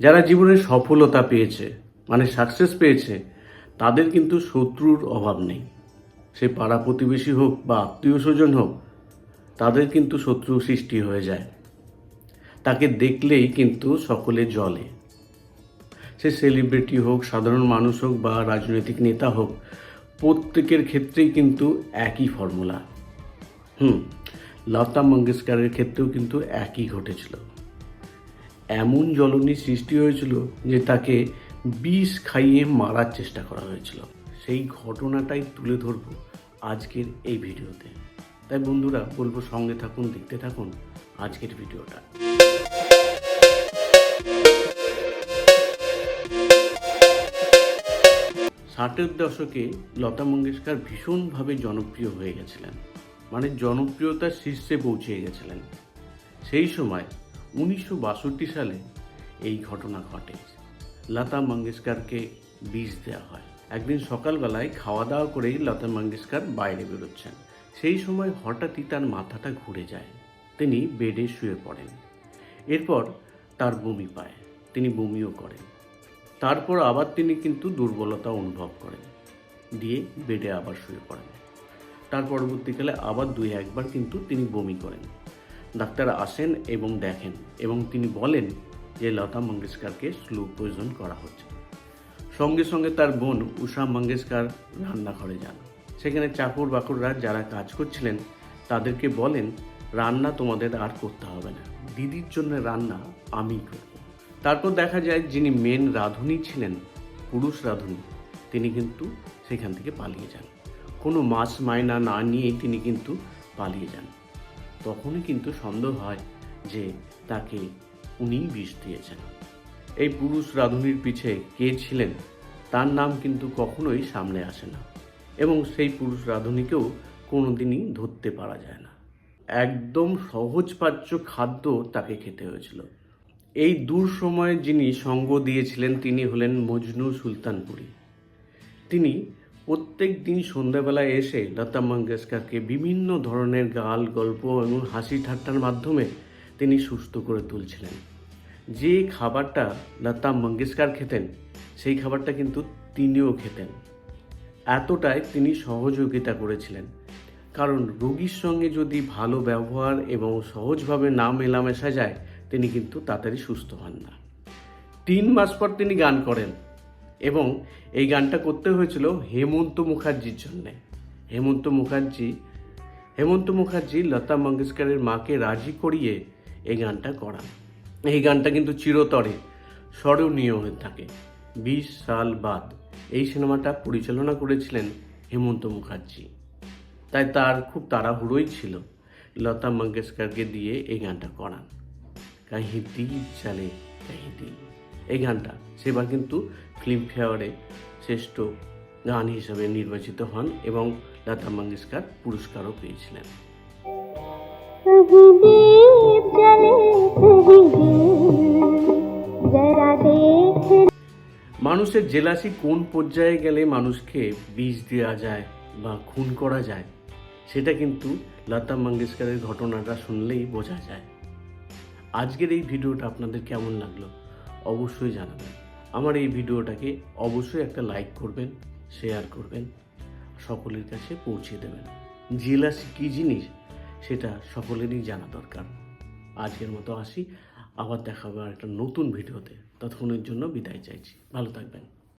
যারা জীবনে সফলতা পেয়েছে মানে সাকসেস পেয়েছে, তাদের কিন্তু শত্রুর অভাব নেই। সে পাড়া প্রতিবেশী হোক বা আত্মীয় স্বজন হোক, তাদের কিন্তু শত্রু সৃষ্টি হয়ে যায়। তাকে দেখলেই কিন্তু সকলে জলে সে সেলিব্রিটি হোক, সাধারণ মানুষ হোক বা রাজনৈতিক নেতা হোক, প্রত্যেকের ক্ষেত্রেই কিন্তু একই ফর্মুলা হুম, লতা মঙ্গেশকরের ক্ষেত্রেও কিন্তু একই ঘটেছিল। এমন জ্বলনি সৃষ্টি হয়েছিল যে তাকে বিষ খাইয়ে মারার চেষ্টা করা হয়েছিল। সেই ঘটনাটাই তুলে ধরবো আজকের এই ভিডিওতে। তাই বন্ধুরা, বলব সঙ্গে থাকুন, দেখতে থাকুন আজকের ভিডিওটা। ষাটের দশকে লতা মঙ্গেশকর ভীষণভাবে জনপ্রিয় হয়ে গেছিলেন। মানে জনপ্রিয়তার শীর্ষে পৌঁছে গেছিলেন। সেই সময় উনিশশো বাষট্টি সালে এই ঘটনা ঘটে। লতা মঙ্গেশকরকে বিষ দেওয়া হয়। একদিন সকালবেলায় খাওয়া দাওয়া করেই লতা মঙ্গেশকর বাইরে বেরোচ্ছেন। সেই সময় হঠাৎই তার মাথাটা ঘুরে যায়। তিনি বেডে শুয়ে পড়েন। এরপর তার বমি পায়। তিনি বমিও করেন। তারপর আবার তিনি কিন্তু দুর্বলতা অনুভব করেন। দিয়ে বেডে আবার শুয়ে পড়েন। তার পরবর্তীকালে আবার দুই একবার কিন্তু তিনি বমি করেন। ডাক্তার আসেন এবং দেখেন এবং তিনি বলেন যে লতা মঙ্গেশকরকে স্লো পয়জন করা হচ্ছে। সঙ্গে সঙ্গে তার বোন উষা মঙ্গেশকর রান্নাঘরে যান। সেখানে চাকর বাকররা যারা কাজ করছিলেন, তাদেরকে বলেন, রান্না তোমাদের আর করতে হবে না। দিদির জন্য রান্না আমি করব। তারপর দেখা যায় যিনি মেন রাঁধুনি ছিলেন, পুরুষ রাঁধুনি, তিনি কিন্তু সেখান থেকে পালিয়ে যান। কোনো মাছ মায়না না নিয়েই তিনি কিন্তু পালিয়ে যান। তখনই কিন্তু সন্দেহ হয় যে তাকে উনিই বিষ দিয়েছেন। এই পুরুষ রাঁধুনির পিছে কে ছিলেন, তার নাম কিন্তু কখনোই সামনে আসে না এবং সেই পুরুষ রাঁধুনিকেও কোনোদিনই ধরতে পারা যায় না। একদম সহজপাচ্য খাদ্য তাকে খেতে হয়েছিল। এই দূর সময়ে যিনি সঙ্গ দিয়েছিলেন তিনি হলেন মজনু সুলতানপুরি। তিনি প্রত্যেক দিন সন্ধ্যাবেলায় এসে লতা মঙ্গেশকরকে বিভিন্ন ধরনের গাল, গল্প এবং হাসি ঠাট্টার মাধ্যমে তিনি সুস্থ করে তুলছিলেন। যে খাবারটা লতা মঙ্গেশকর খেতেন, সেই খাবারটা কিন্তু তিনিও খেতেন। এতটাই তিনি সহযোগিতা করেছিলেন। কারণ রোগীর সঙ্গে যদি ভালো ব্যবহার এবং সহজভাবে না মেলামেশা যায়, তিনি কিন্তু তাড়াতাড়ি সুস্থ হন না। তিন মাস পর তিনি গান করেন। এবং এই গানটা করতে হয়েছিল হেমন্ত মুখার্জির জন্যে। হেমন্ত মুখার্জি হেমন্ত মুখার্জি লতা মঙ্গেশকরের মাকে রাজি করিয়ে এই গানটা করান। এই গানটা কিন্তু চিরতরে স্মরণীয় হয়ে থাকে। বিশ সাল বাদ এই সিনেমাটা পরিচালনা করেছিলেন হেমন্ত মুখার্জি। তাই তার খুব তাড়াহুড়োই ছিল লতা মঙ্গেশকরকে দিয়ে এই গানটা করান। কাহি দিল চলে কাহি দিল এই গানটা। সেবার কিন্তু ফিল্মফেয়ারে শ্রেষ্ঠ গান হিসাবে নির্বাচিত হন এবং লতা মঙ্গেশকর পুরস্কারও পেয়েছিলেন। মানুষের জেলাসি কোন পর্যায়ে গেলে মানুষকে বিষ দেওয়া যায় বা খুন করা যায়, সেটা কিন্তু লতা মঙ্গেশকরের ঘটনাটা শুনলেই বোঝা যায়। আজকের এই ভিডিওটা আপনাদের কেমন লাগল? অবশ্যই জানাবেন। আমার এই ভিডিওটাকে অবশ্যই একটা লাইক করবেন, শেয়ার করবেন, সকলের কাছে পৌঁছে দেবেন। জেলাসি কী জিনিস, সেটা সকলেরই জানা দরকার। আজকের মতো আসি, আবার দেখাবো আর একটা নতুন ভিডিওতে। ততক্ষণের জন্য বিদায় চাইছি। ভালো থাকবেন।